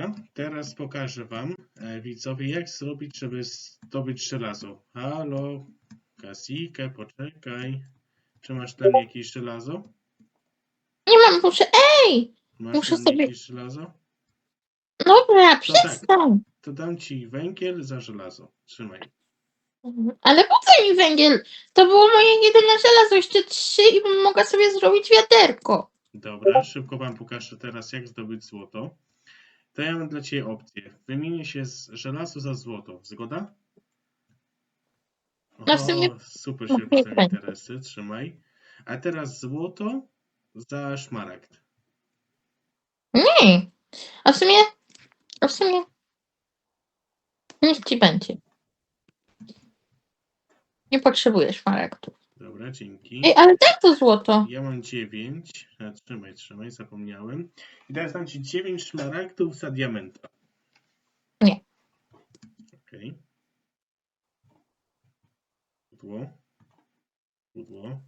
Dobra, teraz pokażę Wam, e, widzowie, jak zrobić, żeby zdobyć żelazo. Halo, Kasikę, poczekaj. Czy masz tam jakieś żelazo? Nie mam, muszę. Ej! Masz Muszę tam sobie- jakieś żelazo? Dobra, To tak. przestań. To dam Ci węgiel za żelazo. Trzymaj. Ale po co mi węgiel? To było moje jedyne żelazo, jeszcze trzy i mogła sobie zrobić wiaderko. Dobra, szybko Wam pokażę teraz, jak zdobyć złoto. To ja mam dla Ciebie opcję. Wymienię się z żelazo za złoto. Zgoda? No w sumie- O, super no się pięknie. interesy, trzymaj. A teraz złoto za szmaragd. Nie. A w sumie. A w sumie. Niech ci będzie. Nie potrzebujesz maragdu. Dobra, dzięki. Ej, ale daj to złoto. Ja mam 9. A, trzymaj, trzymaj, zapomniałem. I teraz dam Ci 9 szmaragdów za diamenta. Nie. Okej. Pudło. Pudło.